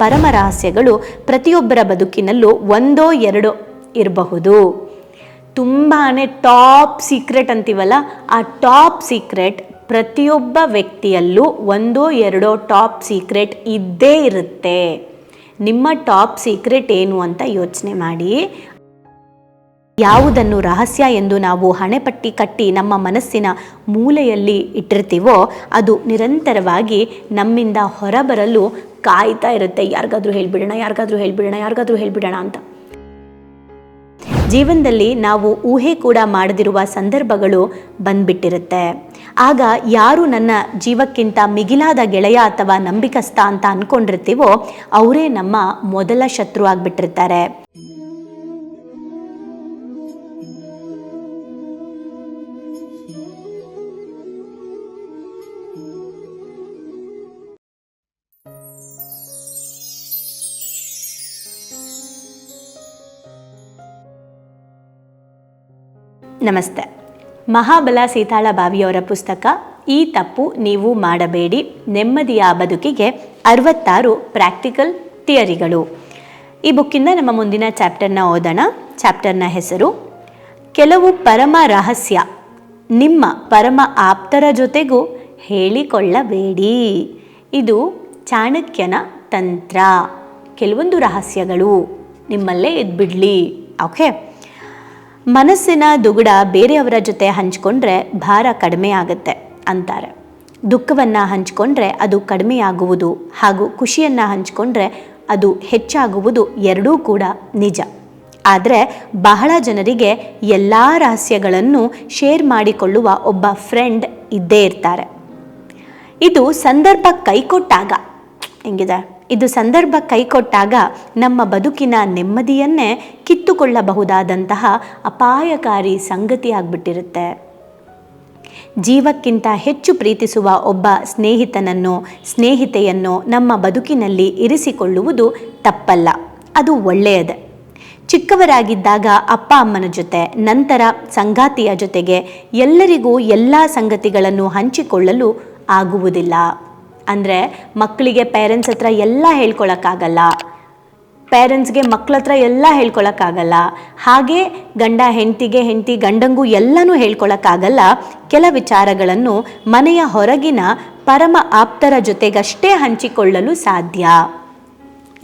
ಪರಮ ರಹಸ್ಯಗಳು ಪ್ರತಿಯೊಬ್ಬರ ಬದುಕಿನಲ್ಲೂ ಒಂದೋ ಎರಡೋ ಇರಬಹುದು. ತುಂಬಾ ಟಾಪ್ ಸೀಕ್ರೆಟ್ ಅಂತೀವಲ್ಲ, ಆ ಟಾಪ್ ಸೀಕ್ರೆಟ್ ಪ್ರತಿಯೊಬ್ಬ ವ್ಯಕ್ತಿಯಲ್ಲೂ ಒಂದೋ ಎರಡೋ ಟಾಪ್ ಸೀಕ್ರೆಟ್ ಇದ್ದೇ ಇರುತ್ತೆ. ನಿಮ್ಮ ಟಾಪ್ ಸೀಕ್ರೆಟ್ ಏನು ಅಂತ ಯೋಚನೆ ಮಾಡಿ. ಯಾವುದನ್ನು ರಹಸ್ಯ ಎಂದು ನಾವು ಹಣೆಪಟ್ಟಿ ಕಟ್ಟಿ ನಮ್ಮ ಮನಸ್ಸಿನ ಮೂಲೆಯಲ್ಲಿ ಇಟ್ಟಿರ್ತೀವೋ, ಅದು ನಿರಂತರವಾಗಿ ನಮ್ಮಿಂದ ಹೊರಬರಲು ಕಾಯ್ತಾ ಇರುತ್ತೆ. ಯಾರಿಗಾದ್ರೂ ಹೇಳ್ಬಿಡೋಣ ಯಾರಿಗಾದ್ರೂ ಹೇಳ್ಬಿಡೋಣ ಯಾರಿಗಾದ್ರೂ ಹೇಳ್ಬಿಡೋಣ ಅಂತ. ಜೀವನದಲ್ಲಿ ನಾವು ಊಹೆ ಕೂಡ ಮಾಡದಿರುವ ಸಂದರ್ಭಗಳು ಬಂದ್ಬಿಟ್ಟಿರುತ್ತೆ. ಆಗ ಯಾರು ನನ್ನ ಜೀವಕ್ಕಿಂತ ಮಿಗಿಲಾದ ಗೆಳೆಯ ಅಥವಾ ನಂಬಿಕಸ್ಥ ಅಂತ ಅಂದ್ಕೊಂಡಿರ್ತೀವೋ ಅವರೇ ನಮ್ಮ ಮೊದಲ ಶತ್ರು ಆಗ್ಬಿಟ್ಟಿರ್ತಾರೆ. ನಮಸ್ತೆ. ಮಹಾಬಲ ಸೀತಾಳ ಬಾವಿಯವರ ಪುಸ್ತಕ, ಈ ತಪ್ಪು ನೀವು ಮಾಡಬೇಡಿ. ನೆಮ್ಮದಿಯ ಬದುಕಿಗೆ ಅರವತ್ತಾರು ಪ್ರಾಕ್ಟಿಕಲ್ ಥಿಯರಿಗಳು. ಈ ಬುಕ್ಕಿಂದ ನಮ್ಮ ಮುಂದಿನ ಚಾಪ್ಟರ್ನ ಓದೋಣ. ಚಾಪ್ಟರ್ನ ಹೆಸರು, ಕೆಲವು ಪರಮ ರಹಸ್ಯ. ನಿಮ್ಮ ಪರಮ ಆಪ್ತರ ಜೊತೆಗೂ ಹೇಳಿಕೊಳ್ಳಬೇಡಿ. ಇದು ಚಾಣಕ್ಯನ ತಂತ್ರ. ಕೆಲವೊಂದು ರಹಸ್ಯಗಳು ನಿಮ್ಮಲ್ಲೇ ಇದ್ಬಿಡ್ಲಿ. ಓಕೆ? ಮನಸ್ಸಿನ ದುಗುಡ ಬೇರೆಯವರ ಜೊತೆ ಹಂಚಿಕೊಂಡ್ರೆ ಭಾರ ಕಡಿಮೆ ಆಗುತ್ತೆ ಅಂತಾರೆ. ದುಃಖವನ್ನು ಹಂಚಿಕೊಂಡ್ರೆ ಅದು ಕಡಿಮೆಯಾಗುವುದು ಹಾಗೂ ಖುಷಿಯನ್ನು ಹಂಚಿಕೊಂಡ್ರೆ ಅದು ಹೆಚ್ಚಾಗುವುದು ಎರಡೂ ಕೂಡ ನಿಜ. ಆದರೆ ಬಹಳ ಜನರಿಗೆ ಎಲ್ಲ ರಹಸ್ಯಗಳನ್ನು ಶೇರ್ ಮಾಡಿಕೊಳ್ಳುವ ಒಬ್ಬ ಫ್ರೆಂಡ್ ಇದ್ದೇ ಇರ್ತಾರೆ. ಇದು ಸಂದರ್ಭ ಕೈಕೊಟ್ಟಾಗ, ಹೆಂಗಿದೆ? ಇದು ಸಂದರ್ಭ ಕೈಕೊಟ್ಟಾಗ ನಮ್ಮ ಬದುಕಿನ ನೆಮ್ಮದಿಯನ್ನೇ ಕಿತ್ತುಕೊಳ್ಳಬಹುದಾದಂತಹ ಅಪಾಯಕಾರಿ ಸಂಗತಿ ಆಗ್ಬಿಟ್ಟಿರುತ್ತೆ ಜೀವಕ್ಕಿಂತ ಹೆಚ್ಚು ಪ್ರೀತಿಸುವ ಒಬ್ಬ ಸ್ನೇಹಿತನನ್ನು, ಸ್ನೇಹಿತೆಯನ್ನು ನಮ್ಮ ಬದುಕಿನಲ್ಲಿ ಇರಿಸಿಕೊಳ್ಳುವುದು ತಪ್ಪಲ್ಲ, ಅದು ಒಳ್ಳೆಯದೆ. ಚಿಕ್ಕವರಾಗಿದ್ದಾಗ ಅಪ್ಪ ಅಮ್ಮನ ಜೊತೆ, ನಂತರ ಸಂಗಾತಿಯ ಜೊತೆಗೆ ಎಲ್ಲರಿಗೂ ಎಲ್ಲ ಸಂಗತಿಗಳನ್ನು ಹಂಚಿಕೊಳ್ಳಲು ಆಗುವುದಿಲ್ಲ. ಅಂದರೆ ಮಕ್ಕಳಿಗೆ ಪೇರೆಂಟ್ಸ್ ಹತ್ರ ಎಲ್ಲ ಹೇಳ್ಕೊಳಕ್ಕಾಗಲ್ಲ. ಪೇರೆಂಟ್ಸ್ಗೆ ಮಕ್ಳ ಹತ್ರ ಎಲ್ಲ ಹೇಳ್ಕೊಳಕ್ಕಾಗಲ್ಲ. ಹಾಗೆ ಗಂಡ ಹೆಂಡತಿಗೆ ಹೆಂಡತಿ ಗಂಡಂಗೂ ಎಲ್ಲನೂ ಹೇಳ್ಕೊಳಕ್ಕಾಗಲ್ಲ. ಕೆಲ ವಿಚಾರಗಳನ್ನು ಮನೆಯ ಹೊರಗಿನ ಪರಮ ಆಪ್ತರ ಜೊತೆಗಷ್ಟೇ ಹಂಚಿಕೊಳ್ಳಲು ಸಾಧ್ಯ.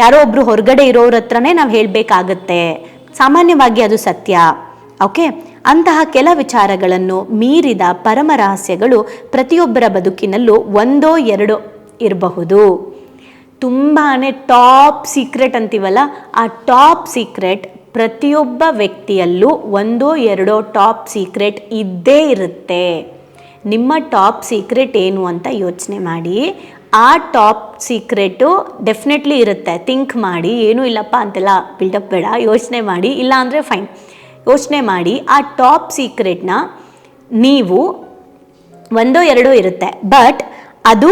ಯಾರೋ ಒಬ್ರು ಹೊರಗಡೆ ಇರೋರ ಹತ್ರನೇ ನಾವು ಹೇಳಬೇಕಾಗತ್ತೆ. ಸಾಮಾನ್ಯವಾಗಿ ಅದು ಸತ್ಯ. ಓಕೆ ಅಂತಹ ಕೆಲ ವಿಚಾರಗಳನ್ನು ಮೀರಿದ ಪರಮ ರಹಸ್ಯಗಳು ಪ್ರತಿಯೊಬ್ಬರ ಬದುಕಿನಲ್ಲೂ ಒಂದೋ ಎರಡೋ ಇರಬಹುದು. ತುಂಬಾ ಟಾಪ್ ಸೀಕ್ರೆಟ್ ಅಂತೀವಲ್ಲ, ಆ ಟಾಪ್ ಸೀಕ್ರೆಟ್ ಪ್ರತಿಯೊಬ್ಬ ವ್ಯಕ್ತಿಯಲ್ಲೂ ಒಂದೋ ಎರಡೋ ಟಾಪ್ ಸೀಕ್ರೆಟ್ ಇದ್ದೇ ಇರುತ್ತೆ. ನಿಮ್ಮ ಟಾಪ್ ಸೀಕ್ರೆಟ್ ಏನು ಅಂತ ಯೋಚನೆ ಮಾಡಿ. ಆ ಟಾಪ್ ಸೀಕ್ರೆಟು ಡೆಫಿನೆಟ್ಲಿ ಇರುತ್ತೆ. ಥಿಂಕ್ ಮಾಡಿ. ಏನೂ ಇಲ್ಲಪ್ಪ ಅಂತೆಲ್ಲ ಬಿಲ್ಡಪ್ ಬೇಡ. ಯೋಚನೆ ಮಾಡಿ. ಇಲ್ಲ ಅಂದರೆ ಫೈನ್. ಯೋಚನೆ ಮಾಡಿ ಆ ಟಾಪ್ ಸೀಕ್ರೆಟ್ನ ನೀವು ಒಂದೋ ಎರಡೋ ಇರುತ್ತೆ. ಬಟ್ ಅದು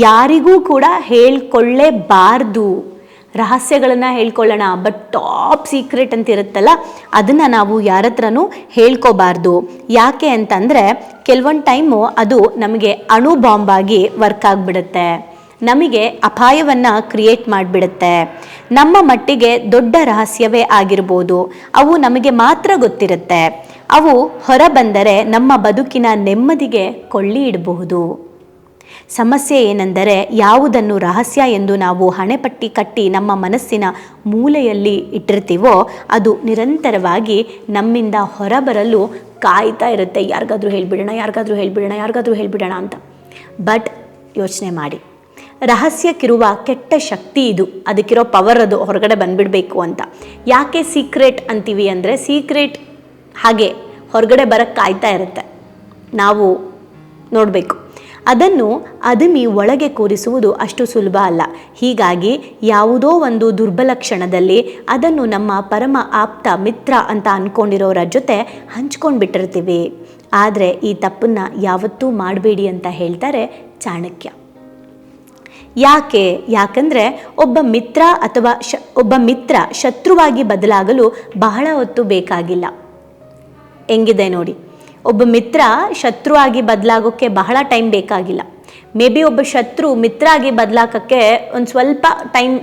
ಯಾರಿಗೂ ಕೂಡ ಹೇಳ್ಕೊಳ್ಳೇಬಾರ್ದು. ರಹಸ್ಯಗಳನ್ನು ಹೇಳ್ಕೊಳ್ಳೋಣ. ಬಟ್ ಟಾಪ್ ಸೀಕ್ರೆಟ್ ಅಂತ ಇರುತ್ತಲ್ಲ, ಅದನ್ನು ನಾವು ಯಾರ ಹತ್ರನೂ ಹೇಳ್ಕೋಬಾರ್ದು. ಯಾಕೆ ಅಂತಂದರೆ, ಕೆಲವೊಂದು ಟೈಮು ಅದು ನಮಗೆ ಅಣು ಬಾಂಬಾಗಿ ವರ್ಕ್ ಆಗಿಬಿಡುತ್ತೆ. ನಮಗೆ ಅಪಾಯವನ್ನು ಕ್ರಿಯೇಟ್ ಮಾಡಿಬಿಡುತ್ತೆ. ನಮ್ಮ ಮಟ್ಟಿಗೆ ದೊಡ್ಡ ರಹಸ್ಯವೇ ಆಗಿರ್ಬೋದು. ಅವು ನಮಗೆ ಮಾತ್ರ ಗೊತ್ತಿರುತ್ತೆ. ಅವು ಹೊರಬಂದರೆ ನಮ್ಮ ಬದುಕಿನ ನೆಮ್ಮದಿಗೆ ಕೊಳ್ಳಿ ಇಡಬಹುದು. ಸಮಸ್ಯೆ ಏನೆಂದರೆ ಯಾವುದನ್ನು ರಹಸ್ಯ ಎಂದು ನಾವು ಹಣೆಪಟ್ಟಿ ಕಟ್ಟಿ ನಮ್ಮ ಮನಸ್ಸಿನ ಮೂಲೆಯಲ್ಲಿ ಇಟ್ಟಿರ್ತೀವೋ, ಅದು ನಿರಂತರವಾಗಿ ನಮ್ಮಿಂದ ಹೊರಬರಲು ಕಾಯ್ತಾ ಇರುತ್ತೆ. ಯಾರಿಗಾದ್ರೂ ಹೇಳಿಬಿಡೋಣ ಯಾರಿಗಾದ್ರೂ ಹೇಳಿಬಿಡೋಣ ಯಾರಿಗಾದ್ರೂ ಹೇಳಿಬಿಡೋಣ ಅಂತ. ಬಟ್ ಯೋಚನೆ ಮಾಡಿ. ರಹಸ್ಯಕ್ಕಿರುವ ಕೆಟ್ಟ ಶಕ್ತಿ ಇದು. ಅದಕ್ಕಿರೋ ಪವರ್ ಅದು ಹೊರಗಡೆ ಬಂದ್ಬಿಡಬೇಕು ಅಂತ. ಯಾಕೆ ಸೀಕ್ರೆಟ್ ಅಂತೀವಿ ಅಂದರೆ ಸೀಕ್ರೆಟ್ ಹಾಗೆ ಹೊರಗಡೆ ಬರಕ್ಕೆ ಕಾಯ್ತಾ ಇರುತ್ತೆ. ನಾವು ನೋಡಬೇಕು. ಅದನ್ನು ಅದುಮಿ ಒಳಗೆ ಕೂರಿಸುವುದು ಅಷ್ಟು ಸುಲಭ ಅಲ್ಲ. ಹೀಗಾಗಿ ಯಾವುದೋ ಒಂದು ದುರ್ಬಲ ಕ್ಷಣದಲ್ಲಿ ಅದನ್ನು ನಮ್ಮ ಪರಮ ಆಪ್ತ ಮಿತ್ರ ಅಂತ ಅಂದ್ಕೊಂಡಿರೋರ ಜೊತೆ ಹಂಚ್ಕೊಂಡು ಬಿಟ್ಟಿರ್ತೀವಿ ಆದರೆ ಈ ತಪ್ಪನ್ನು ಯಾವತ್ತೂ ಮಾಡಬೇಡಿ ಅಂತ ಹೇಳ್ತಾರೆ ಚಾಣಕ್ಯ. ಯಾಕೆ? ಯಾಕಂದರೆ ಒಬ್ಬ ಮಿತ್ರ ಅಥವಾ ಶ, ಒಬ್ಬ ಮಿತ್ರ ಶತ್ರುವಾಗಿ ಬದಲಾಗಲು ಬಹಳ ಹೊತ್ತು ಬೇಕಾಗಿಲ್ಲ. ಹೆಂಗಿದೆ ನೋಡಿ? ಒಬ್ಬ ಮಿತ್ರ ಶತ್ರುವಾಗಿ ಬದಲಾಗೋಕ್ಕೆ ಬಹಳ ಟೈಮ್ ಬೇಕಾಗಿಲ್ಲ. ಮೇ ಬಿ ಒಬ್ಬ ಶತ್ರು ಮಿತ್ರ ಆಗಿ ಬದಲಾಕಕ್ಕೆ ಒಂದು ಸ್ವಲ್ಪ ಟೈಮ್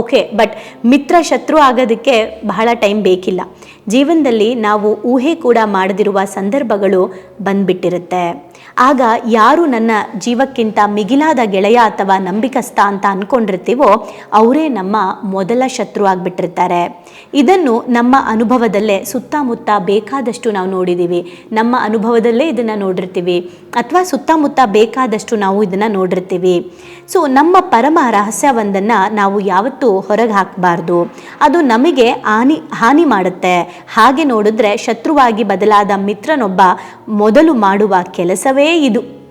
ಓಕೆ ಬಟ್ ಮಿತ್ರ ಶತ್ರು ಆಗೋದಕ್ಕೆ ಬಹಳ ಟೈಮ್ ಬೇಕಿಲ್ಲ. ಜೀವನದಲ್ಲಿ ನಾವು ಊಹೆ ಕೂಡ ಮಾಡದಿರುವ ಸಂದರ್ಭಗಳು ಬಂದ್ಬಿಟ್ಟಿರುತ್ತೆ. ಆಗ ಯಾರು ನನ್ನ ಜೀವಕ್ಕಿಂತ ಮಿಗಿಲಾದ ಗೆಳೆಯ ಅಥವಾ ನಂಬಿಕಸ್ಥ ಅಂತ ಅಂದ್ಕೊಂಡಿರ್ತೀವೋ ಅವರೇ ನಮ್ಮ ಮೊದಲ ಶತ್ರು ಆಗಿಬಿಟ್ಟಿರ್ತಾರೆ. ಇದನ್ನು ನಮ್ಮ ಅನುಭವದಲ್ಲೇ ಸುತ್ತಮುತ್ತ ಬೇಕಾದಷ್ಟು ನಾವು ನೋಡಿದ್ದೀವಿ ನಮ್ಮ ಅನುಭವದಲ್ಲೇ ಇದನ್ನು ನೋಡಿರ್ತೀವಿ. ಅಥವಾ ಸುತ್ತಮುತ್ತ ಬೇಕಾದಷ್ಟು ನಾವು ಇದನ್ನು ನೋಡಿರ್ತೀವಿ. ಸೊ, ನಮ್ಮ ಪರಮ ರಹಸ್ಯವೊಂದನ್ನು ನಾವು ಯಾವತ್ತೂ ಹೊರಗೆ ಹಾಕಬಾರ್ದು. ಅದು ನಮಗೆ ಹಾನಿ ಹಾನಿ ಮಾಡುತ್ತೆ. ಹಾಗೆ ನೋಡಿದ್ರೆ ಶತ್ರುವಾಗಿ ಬದಲಾದ ಮಿತ್ರನೊಬ್ಬ ಮೊದಲು ಮಾಡುವ ಕೆಲಸವೇ ಇದು.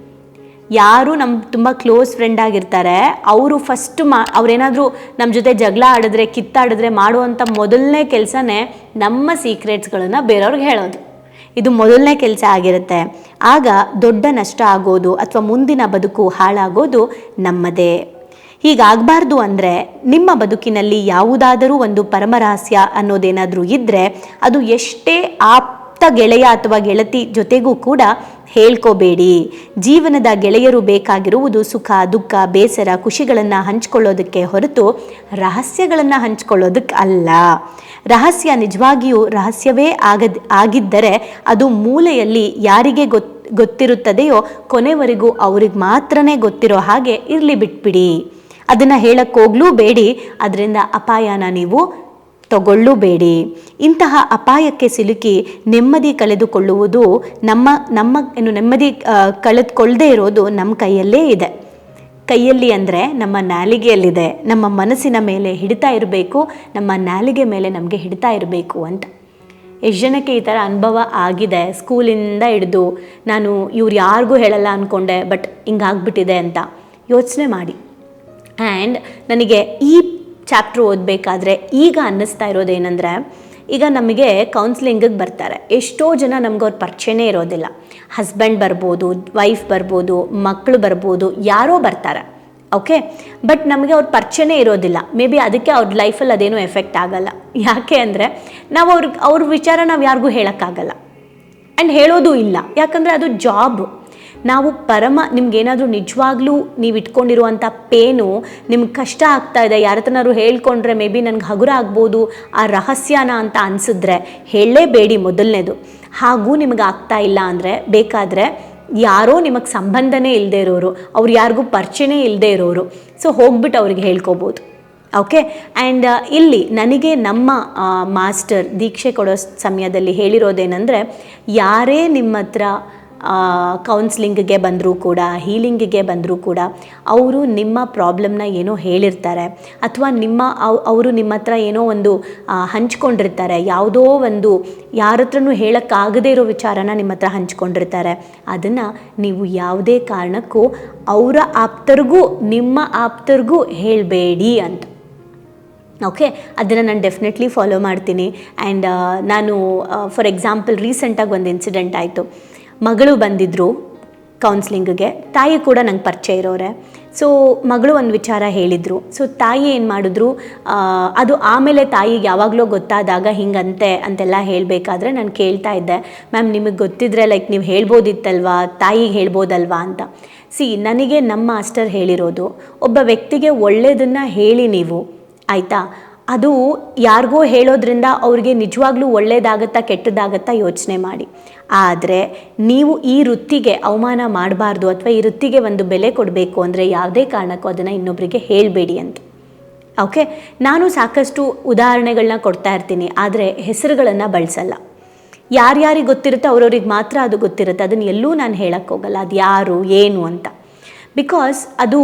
ಯಾರು ನಮ್ಮ ತುಂಬ ಕ್ಲೋಸ್ ಫ್ರೆಂಡ್ ಆಗಿರ್ತಾರೆ, ಅವರು ಫಸ್ಟ್ ಮಾ, ಅವ್ರೇನಾದರೂ ನಮ್ಮ ಜೊತೆ ಜಗಳ ಆಡಿದ್ರೆ, ಕಿತ್ತಾಡಿದ್ರೆ ಮಾಡುವಂಥ ಮೊದಲನೇ ಕೆಲಸನೇ ನಮ್ಮ ಸೀಕ್ರೆಟ್ಸ್ಗಳನ್ನು ಬೇರೆಯವ್ರಿಗೆ ಹೇಳೋದು. ಇದು ಮೊದಲನೇ ಕೆಲಸ ಆಗಿರುತ್ತೆ. ಆಗ ದೊಡ್ಡ ನಷ್ಟ ಆಗೋದು ಅಥವಾ ಮುಂದಿನ ಬದುಕು ಹಾಳಾಗೋದು ನಮ್ಮದೇ. ಹೀಗಾಗಬಾರ್ದು ಅಂದರೆ ನಿಮ್ಮ ಬದುಕಿನಲ್ಲಿ ಯಾವುದಾದರೂ ಒಂದು ಪರಮರಹಸ್ಯ ಅನ್ನೋದೇನಾದರೂ ಇದ್ದರೆ ಅದು ಎಷ್ಟೇ ಆಪ್ತ ಗೆಳೆಯ ಅಥವಾ ಗೆಳತಿ ಜೊತೆಗೂ ಕೂಡ ಹೇಳ್ಕೋಬೇಡಿ. ಜೀವನದ ಗೆಳೆಯರು ಬೇಕಾಗಿರುವುದು ಸುಖ, ದುಃಖ, ಬೇಸರ, ಖುಷಿಗಳನ್ನು ಹಂಚ್ಕೊಳ್ಳೋದಕ್ಕೆ ಹೊರತು ರಹಸ್ಯಗಳನ್ನು ಹಂಚ್ಕೊಳ್ಳೋದಕ್ಕೆ ಅಲ್ಲ. ರಹಸ್ಯ ನಿಜವಾಗಿಯೂ ರಹಸ್ಯವೇ ಆಗದ್, ಆಗಿದ್ದರೆ ಅದು ಮೂಲೆಯಲ್ಲಿ ಯಾರಿಗೆ ಗೊತ್, ಗೊತ್ತಿರುತ್ತದೆಯೋ ಕೊನೆವರೆಗೂ ಅವ್ರಿಗೆ ಮಾತ್ರನೇ ಗೊತ್ತಿರೋ ಹಾಗೆ ಇರಲಿ ಬಿಟ್ಬಿಡಿ. ಅದನ್ನು ಹೇಳಕ್ಕೋಗ್ಲೂ ಬೇಡಿ. ಅದರಿಂದ ಅಪಾಯನ ನೀವು ತಗೊಳ್ಳೂಬೇಡಿ ಇಂತಹ ಅಪಾಯಕ್ಕೆ ಸಿಲುಕಿ ನೆಮ್ಮದಿ ಕಳೆದುಕೊಳ್ಳುವುದು ನಮ್ಮ ನಮ್ಮ ಏನು ನೆಮ್ಮದಿ ಕಳೆದುಕೊಳ್ಳದೇ ಇರೋದು ನಮ್ಮ ಕೈಯಲ್ಲೇ ಇದೆ. ಕೈಯಲ್ಲಿ ಅಂದರೆ ನಮ್ಮ ನಾಲಿಗೆಯಲ್ಲಿದೆ. ನಮ್ಮ ಮನಸ್ಸಿನ ಮೇಲೆ ಹಿಡಿತಾ ಇರಬೇಕು. ನಮ್ಮ ನಾಲಿಗೆ ಮೇಲೆ ನಮಗೆ ಹಿಡಿತಾ ಇರಬೇಕು ಅಂತ. ಎಷ್ಟು ಜನಕ್ಕೆ ಈ ಥರ ಅನುಭವ ಆಗಿದೆ ಸ್ಕೂಲಿಂದ ಹಿಡಿದು. ನಾನು ಇವ್ರು ಯಾರಿಗೂ ಹೇಳಲ್ಲ ಅಂದ್ಕೊಂಡೆ ಬಟ್ ಹಿಂಗಾಗ್ಬಿಟ್ಟಿದೆ ಅಂತ ಯೋಚನೆ ಮಾಡಿ. ಆ್ಯಂಡ್ ನನಗೆ ಈ ಚಾಪ್ಟ್ರ್ ಓದಬೇಕಾದ್ರೆ ಈಗ ಅನ್ನಿಸ್ತಾ ಇರೋದೇನೆಂದರೆ ಈಗ ನಮಗೆ ಕೌನ್ಸ್ಲಿಂಗಿಗೆ ಬರ್ತಾರೆ. ಎಷ್ಟೋ ಜನ ನಮ್ಗೆ ಅವ್ರ ಪರಿಚಯನೇ ಇರೋದಿಲ್ಲ. ಹಸ್ಬೆಂಡ್ ಬರ್ಬೋದು ವೈಫ್ ಬರ್ಬೋದು ಮಕ್ಕಳು ಬರ್ಬೋದು, ಯಾರೋ ಬರ್ತಾರೆ. ಓಕೆ ಬಟ್ ನಮಗೆ ಅವ್ರ ಪರಿಚಯನೇ ಇರೋದಿಲ್ಲ. ಮೇ ಬಿ ಅದಕ್ಕೆ ಅವ್ರ ಲೈಫಲ್ಲಿ ಅದೇನೂ ಎಫೆಕ್ಟ್ ಆಗಲ್ಲ. ಯಾಕೆ ಅಂದರೆ, ನಾವು ಅವ್ರಿಗೆ, ಅವ್ರ ವಿಚಾರ ನಾವು ಯಾರಿಗೂ ಹೇಳೋಕ್ಕಾಗಲ್ಲ. ಆ್ಯಂಡ್ ಹೇಳೋದು ಇಲ್ಲ. ಯಾಕಂದರೆ ಅದು ಜಾಬ್ ನಾವು ಪರಮ ನಿಮ್ಗೇನಾದರೂ ನಿಜವಾಗ್ಲೂ ನೀವು ಇಟ್ಕೊಂಡಿರುವಂಥ ಪೇನು, ನಿಮ್ಗೆ ಕಷ್ಟ ಆಗ್ತಾ ಇದೆ ಯಾರ ಹತ್ರನಾದ್ರು ಹೇಳ್ಕೊಂಡ್ರೆ ಮೇ ಬಿ ನನಗೆ ಹಗುರ ಆಗ್ಬೋದು, ಆ ರಹಸ್ಯನ ಅಂತ ಅನಿಸಿದ್ರೆ ಹೇಳಲೇಬೇಡಿ ಮೊದಲನೇದು. ಹಾಗೂ ನಿಮಗೆ ಆಗ್ತಾ ಇಲ್ಲ ಅಂದರೆ ಬೇಕಾದರೆ ಯಾರೋ ನಿಮಗೆ ಸಂಬಂಧನೇ ಇಲ್ಲದೆ ಇರೋರು, ಅವ್ರು ಯಾರಿಗೂ ಪರಿಚಯನೇ ಇಲ್ಲದೆ ಇರೋರು, ಸೊ ಹೋಗ್ಬಿಟ್ಟು ಅವ್ರಿಗೆ ಹೇಳ್ಕೊಬೋದು. ಓಕೆ? ಆ್ಯಂಡ್ ಇಲ್ಲಿ ನನಗೆ ನಮ್ಮ ಮಾಸ್ಟರ್ ದೀಕ್ಷೆ ಕೊಡೋ ಸಮಯದಲ್ಲಿ ಹೇಳಿರೋದೇನೆಂದರೆ, ಯಾರೇ ನಿಮ್ಮ ಹತ್ರ ಕೌನ್ಸ್ಲಿಂಗ್ಗೆ ಬಂದರೂ ಕೂಡ ಹೀಲಿಂಗ್ಗೆ ಬಂದರೂ ಕೂಡ ಅವರು ನಿಮ್ಮ ಪ್ರಾಬ್ಲಮ್ನ ಏನೋ ಹೇಳಿರ್ತಾರೆ. ಅಥವಾ ನಿಮ್ಮ ಅವರು ನಿಮ್ಮ ಹತ್ರ ಏನೋ ಒಂದು ಹಂಚ್ಕೊಂಡಿರ್ತಾರೆ. ಯಾವುದೋ ಒಂದು ಯಾರ ಹತ್ರನೂ ಹೇಳೋಕ್ಕಾಗದೇ ಇರೋ ವಿಚಾರನ ನಿಮ್ಮ ಹತ್ರ ಹಂಚ್ಕೊಂಡಿರ್ತಾರೆ. ಅದನ್ನು ನೀವು ಯಾವುದೇ ಕಾರಣಕ್ಕೂ ಅವರ ಆಪ್ತರಿಗೂ, ನಿಮ್ಮ ಆಪ್ತರಿಗೂ ಹೇಳಬೇಡಿ ಅಂತ. ಓಕೆ ಅದನ್ನು ನಾನು ಡೆಫಿನೆಟ್ಲಿ ಫಾಲೋ ಮಾಡ್ತೀನಿ. ಆ್ಯಂಡ್ ನಾನು ಫಾರ್ ಎಕ್ಸಾಂಪಲ್ ರೀಸೆಂಟಾಗಿ ಒಂದು ಇನ್ಸಿಡೆಂಟ್ ಆಯಿತು. ಮಗಳು ಬಂದಿದ್ದರು ಕೌನ್ಸ್ಲಿಂಗ್ಗೆ ತಾಯಿ ಕೂಡ ನಂಗೆ ಪರಿಚಯ ಇರೋರೆ. ಸೊ ಮಗಳು ಒಂದು ವಿಚಾರ ಹೇಳಿದರು. ಸೊ ತಾಯಿ ಏನು ಮಾಡಿದ್ರು ಅದು ಆಮೇಲೆ ತಾಯಿಗೆ ಯಾವಾಗಲೂ ಗೊತ್ತಾದಾಗ ಹಿಂಗಂತೆ ಅಂತೆಲ್ಲ ಹೇಳಬೇಕಾದ್ರೆ ನಾನು ಕೇಳ್ತಾ ಇದ್ದೆ. ಮ್ಯಾಮ್, ನಿಮಗೆ ಗೊತ್ತಿದ್ರೆ ಲೈಕ್ ನೀವು ಹೇಳ್ಬೋದಿತ್ತಲ್ವಾ? ತಾಯಿಗೆ ಹೇಳ್ಬೋದಲ್ವಾ ಅಂತ. ಸಿ ನನಗೆ ನಮ್ಮ ಮಾಸ್ಟರ್ ಹೇಳಿರೋದು, ಒಬ್ಬ ವ್ಯಕ್ತಿಗೆ ಒಳ್ಳೆಯದನ್ನು ಹೇಳಿ ನೀವು. ಆಯಿತಾ? ಅದು ಯಾರಿಗೋ ಹೇಳೋದ್ರಿಂದ ಅವ್ರಿಗೆ ನಿಜವಾಗ್ಲೂ ಒಳ್ಳೇದಾಗತ್ತಾ ಕೆಟ್ಟದಾಗತ್ತಾ ಯೋಚನೆ ಮಾಡಿ. ಆದರೆ ನೀವು ಈ ವೃತ್ತಿಗೆ ಅವಮಾನ ಮಾಡಬಾರ್ದು ಅಥವಾ ಈ ವೃತ್ತಿಗೆ ಒಂದು ಬೆಲೆ ಕೊಡಬೇಕು ಅಂದರೆ ಯಾವುದೇ ಕಾರಣಕ್ಕೂ ಅದನ್ನು ಇನ್ನೊಬ್ಬರಿಗೆ ಹೇಳಬೇಡಿ ಅಂತ. ಓಕೆ ನಾನು ಸಾಕಷ್ಟು ಉದಾಹರಣೆಗಳನ್ನ ಕೊಡ್ತಾ ಇರ್ತೀನಿ, ಆದರೆ ಹೆಸರುಗಳನ್ನು ಬಳಸಲ್ಲ. ಯಾರ್ಯಾರಿಗೆ ಗೊತ್ತಿರುತ್ತೋ ಅವ್ರವ್ರಿಗೆ ಮಾತ್ರ ಅದು ಗೊತ್ತಿರುತ್ತೆ, ಅದನ್ನು ಎಲ್ಲೂ ನಾನು ಹೇಳೋಕ್ಕೋಗಲ್ಲ ಅದು ಯಾರು, ಏನು ಅಂತ. ಬಿಕಾಸ್ ಅದು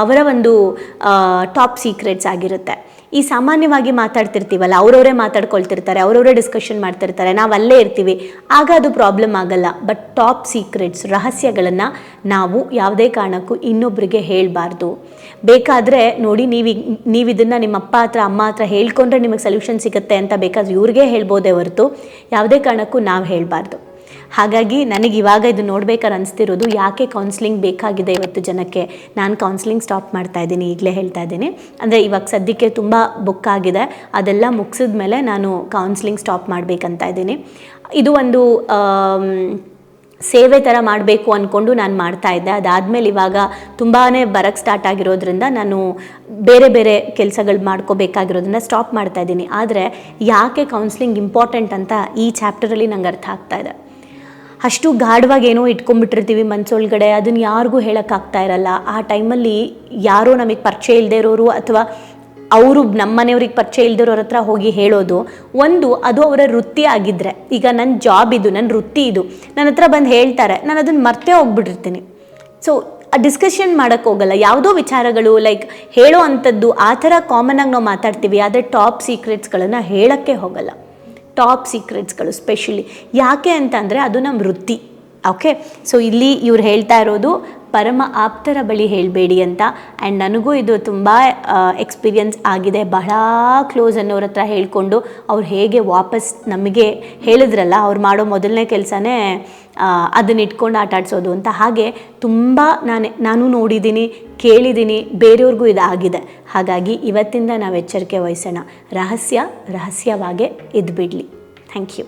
ಅವರ ಒಂದು ಟಾಪ್ ಸೀಕ್ರೆಟ್ಸ್ ಆಗಿರುತ್ತೆ. ಈ ಸಾಮಾನ್ಯವಾಗಿ ಮಾತಾಡ್ತಿರ್ತೀವಲ್ಲ, ಅವರವರೇ ಮಾತಾಡ್ಕೊಳ್ತಿರ್ತಾರೆ, ಅವರವರೇ ಡಿಸ್ಕಷನ್ ಮಾಡ್ತಿರ್ತಾರೆ, ನಾವು ಅಲ್ಲೇ ಇರ್ತೀವಿ. ಆಗ ಅದು ಪ್ರಾಬ್ಲಮ್ ಆಗಲ್ಲ. ಬಟ್ ಟಾಪ್ ಸೀಕ್ರೆಟ್ಸ್ ರಹಸ್ಯಗಳನ್ನು ನಾವು ಯಾವುದೇ ಕಾರಣಕ್ಕೂ ಇನ್ನೊಬ್ಬರಿಗೆ ಹೇಳಬಾರ್ದು. ಬೇಕಾದರೆ ನೋಡಿ, ನೀವು ನೀವು ಇದನ್ನು ನಿಮ್ಮ ಅಪ್ಪ ಹತ್ರ, ಅಮ್ಮ ಹತ್ರ ಹೇಳ್ಕೊಂಡ್ರೆ ನಿಮಗೆ ಸೊಲ್ಯೂಷನ್ ಸಿಗುತ್ತೆ ಅಂತ ಬೇಕಾದ್ರೆ ಇವ್ರಿಗೆ ಹೇಳ್ಬೋದೇ ಹೊರತು. ಯಾವುದೇ ಕಾರಣಕ್ಕೂ ನಾವು ಹೇಳಬಾರ್ದು. ಹಾಗಾಗಿ ನನಗೆ ಇವಾಗ ಇದು ನೋಡ್ಬೇಕಾದ್ರೆ ಅನಿಸ್ತಿರೋದು ಯಾಕೆ ಕೌನ್ಸಿಲಿಂಗ್ ಬೇಕಾಗಿದೆ ಇವತ್ತು ಜನಕ್ಕೆ? ನಾನು ಕೌನ್ಸಿಲಿಂಗ್ ಸ್ಟಾಪ್ ಮಾಡ್ತಾ ಇದ್ದೀನಿ, ಈಗಲೇ ಹೇಳ್ತಾ ಇದ್ದೀನಿ. ಅಂದರೆ ಇವಾಗ ಸದ್ಯಕ್ಕೆ ತುಂಬ ಬುಕ್ ಆಗಿದೆ. ಅದೆಲ್ಲ ಮುಗಿಸಿದ ಮೇಲೆ ನಾನು ಕೌನ್ಸಿಲಿಂಗ್ ಸ್ಟಾಪ್ ಮಾಡಬೇಕಂತ ಇದ್ದೀನಿ. ಇದು ಒಂದು ಸೇವೆ ಥರ ಮಾಡಬೇಕು ಅಂದ್ಕೊಂಡು ನಾನು ಮಾಡ್ತಾ ಇದ್ದೆ. ಅದಾದಮೇಲೆ ಇವಾಗ ತುಂಬಾ ಬರಕ್ಕೆ ಸ್ಟಾರ್ಟ್ ಆಗಿರೋದ್ರಿಂದ ನಾನು ಬೇರೆ ಬೇರೆ ಕೆಲಸಗಳು ಮಾಡ್ಕೋಬೇಕಾಗಿರೋದ್ರಿಂದ ಸ್ಟಾಪ್ ಮಾಡ್ತಾ ಇದ್ದೀನಿ. ಆದರೆ ಯಾಕೆ ಕೌನ್ಸಿಲಿಂಗ್ ಇಂಪಾರ್ಟೆಂಟ್ ಅಂತ ಈ ಚಾಪ್ಟರಲ್ಲಿ ನಂಗೆ ಅರ್ಥ ಆಗ್ತಾ ಇದೆ. ಅಷ್ಟು ಗಾಢವಾಗಿ ಏನೋ ಇಟ್ಕೊಂಡ್ಬಿಟ್ಟಿರ್ತೀವಿ ಮನಸ್ಸೊಳಗಡೆ ಅದನ್ನು ಯಾರಿಗೂ ಹೇಳೋಕ್ಕಾಗ್ತಾ ಇರಲ್ಲ. ಆ ಟೈಮಲ್ಲಿ ಯಾರೋ ನಮಗೆ ಪರಿಚಯ ಇಲ್ಲದೆ ಇರೋರು ಅಥವಾ ಅವರು ನಮ್ಮ ಮನೆಯವ್ರಿಗೆ ಪರಿಚಯ ಇಲ್ದಿರೋರ ಹತ್ರ ಹೋಗಿ ಹೇಳೋದು, ಒಂದು ಅದು ಅವರ ವೃತ್ತಿ ಆಗಿದ್ದರೆ ಈಗ ನನ್ನ ಜಾಬ್ ಇದು ನನ್ನ ವೃತ್ತಿ ಇದು. ನನ್ನ ಹತ್ರ ಬಂದು ಹೇಳ್ತಾರೆ, ನಾನು ಅದನ್ನು ಮರ್ತೇ ಹೋಗ್ಬಿಟ್ಟಿರ್ತೀನಿ. ಸೊ ಡಿಸ್ಕಷನ್ ಮಾಡೋಕ್ಕೆ ಹೋಗಲ್ಲ. ಯಾವುದೋ ವಿಚಾರಗಳು ಲೈಕ್ ಹೇಳೋ ಅಂಥದ್ದು ಆ ಥರ ಆಗಿ ನಾವು ಮಾತಾಡ್ತೀವಿ, ಆದರೆ ಟಾಪ್ ಸೀಕ್ರೆಟ್ಸ್ಗಳನ್ನು ಹೇಳೋಕ್ಕೆ ಹೋಗಲ್ಲ. ಟಾಪ್ ಸೀಕ್ರೆಟ್ಸ್ಗಳು ಸ್ಪೆಷಲಿ ಯಾಕೆ ಅಂತಂದರೆ ಅದು ನಮ್ಮ ವೃತ್ತಿ. ಓಕೆ ಸೊ ಇಲ್ಲಿ ಇವ್ರು ಹೇಳ್ತಾ ಇರೋದು, ಪರಮ ಆಪ್ತರ ಬಳಿ ಹೇಳಬೇಡಿ ಅಂತ. ಆ್ಯಂಡ್ ನನಗೂ ಇದು ತುಂಬ ಎಕ್ಸ್ಪೀರಿಯನ್ಸ್ ಆಗಿದೆ. ಬಹಳ ಕ್ಲೋಸ್ ಅನ್ನೋರ ಹತ್ರ ಹೇಳ್ಕೊಂಡು ಅವ್ರು ಹೇಗೆ ವಾಪಸ್ ನಮಗೆ ಹೇಳಿದ್ರಲ್ಲ, ಅವ್ರು ಮಾಡೋ ಮೊದಲನೇ ಕೆಲಸನೇ ಅದನ್ನ ಇಟ್ಕೊಂಡು ಆಟ ಆಡಿಸೋದು ಅಂತ. ಹಾಗೆ ತುಂಬ ನಾನು ನಾನು ನೋಡಿದ್ದೀನಿ ಕೇಳಿದ್ದೀನಿ ಬೇರೆಯವ್ರಿಗೂ ಇದಾಗಿದೆ. ಹಾಗಾಗಿ ಇವತ್ತಿಂದ ನಾವು ಎಚ್ಚರಿಕೆ ವಹಿಸೋಣ. ರಹಸ್ಯ, ರಹಸ್ಯವಾಗೇ ಇದ್ಬಿಡಲಿ. Thank you